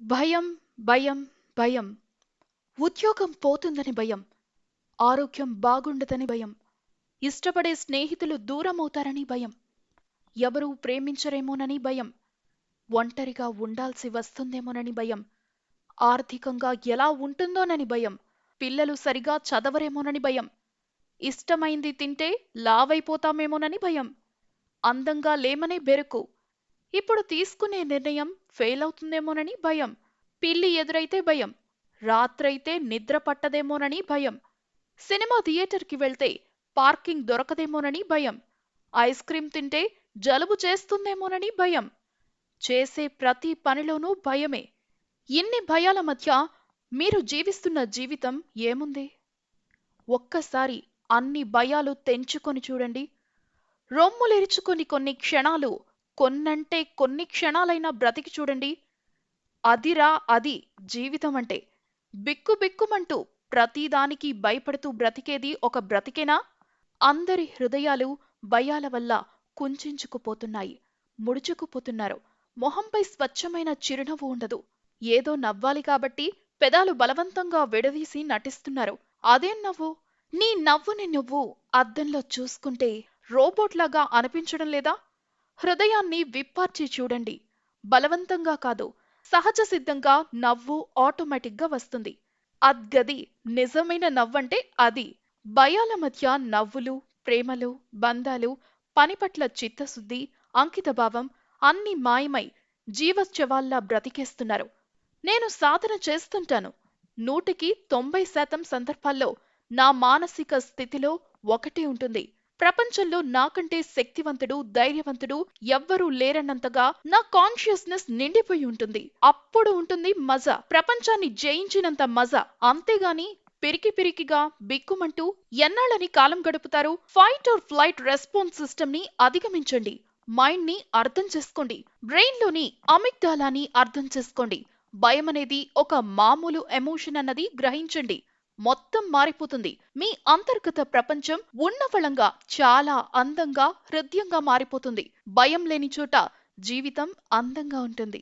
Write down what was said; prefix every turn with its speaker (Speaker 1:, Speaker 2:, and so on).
Speaker 1: భయం భయం భయం. ఉద్యోగం పోతుందని భయం. ఆరోగ్యం బాగుండదని భయం. ఇష్టపడే స్నేహితులు దూరమవుతారని భయం. ఎవరూ ప్రేమించరేమోనని భయం. ఒంటరిగా ఉండాల్సి వస్తుందేమోనని భయం. ఆర్థికంగా ఎలా ఉంటుందోనని భయం. పిల్లలు సరిగా చదవరేమోనని భయం. ఇష్టమైంది తింటే లావైపోతామేమోనని భయం. అందంగా లేమనే బెరుకు. ఇప్పుడు తీసుకునే నిర్ణయం ఫెయిల్ అవుతుందేమోనని భయం. పిల్లి ఎదురైతే భయం. రాత్రైతే నిద్ర పట్టదేమోనని భయం. సినిమా థియేటర్కి వెళ్తే పార్కింగ్ దొరకదేమోనని భయం. ఐస్ క్రీం తింటే జలుబు చేస్తుందేమోనని భయం. చేసే ప్రతి పనిలోనూ భయమే. ఇన్ని భయాల మధ్య మీరు జీవిస్తున్న జీవితం ఏముంది? ఒక్కసారి అన్ని భయాలు తెంచుకొని చూడండి. రొమ్ములెరుచుకొని కొన్ని క్షణాలు కొన్నంటే కొన్ని క్షణాలైనా బ్రతికి చూడండి. అదిరా అది జీవితం అంటే. బిక్కు బిక్కుమంటూ ప్రతిదానికి భయపడుతూ బ్రతికేది ఒక బ్రతికేనా? అందరి హృదయాలు భయాల వల్ల కుంచుకుపోతున్నాయి ముడుచుకుపోతున్నారు. మొహంపై స్వచ్ఛమైన చిరునవ్వు ఉండదు. ఏదో నవ్వాలి కాబట్టి పెదాలు బలవంతంగా విడదీసి నటిస్తున్నారు. అదేం నవ్వు? నీ నవ్వుని నువ్వు అద్దంలో చూసుకుంటే రోబోట్లాగా అనిపించడం లేదా? హృదయాన్ని విప్పార్చి చూడండి. బలవంతంగా కాదు సహజ సిద్ధంగా నవ్వు ఆటోమేటిక్గా వస్తుంది. అద్గది నిజమైన నవ్వంటే అది. భయాల మధ్య నవ్వులు ప్రేమలు బంధాలు పని పట్ల చిత్తశుద్ధి అంకితభావం అన్ని మాయమై జీవశ్చవాల్లా బ్రతికేస్తున్నారు. నేను సాధన చేస్తుంటాను. నూటికి తొంభై శాతం సందర్భాల్లో నా మానసిక స్థితిలో ఒకటి ఉంటుంది. ప్రపంచంలో నాకంటే శక్తివంతుడు ధైర్యవంతుడు ఎవ్వరూ లేరన్నంతగా నా కాన్షియస్నెస్ నిండిపోయి ఉంటుంది. అప్పుడు ఉంటుంది మజా. ప్రపంచాన్ని జయించినంత మజా. అంతేగాని పిరికి పిరికిగా బిక్కుమంటూ ఎన్నాళ్ళని కాలం గడుపుతారు? ఫైట్ ఆర్ ఫ్లైట్ రెస్పాన్స్ సిస్టమ్ని అధిగమించండి. మైండ్ని అర్థం చేసుకోండి. బ్రెయిన్లోని అమిగ్డాలాని అర్థం చేసుకోండి. భయం అనేది ఒక మామూలు ఎమోషన్ అన్నది గ్రహించండి. మొత్తం మారిపోతుంది. మీ అంతర్గత ప్రపంచం ఉన్నవళంగా చాలా అందంగా హృదయంగా మారిపోతుంది. భయం లేని చోట జీవితం అందంగా ఉంటుంది.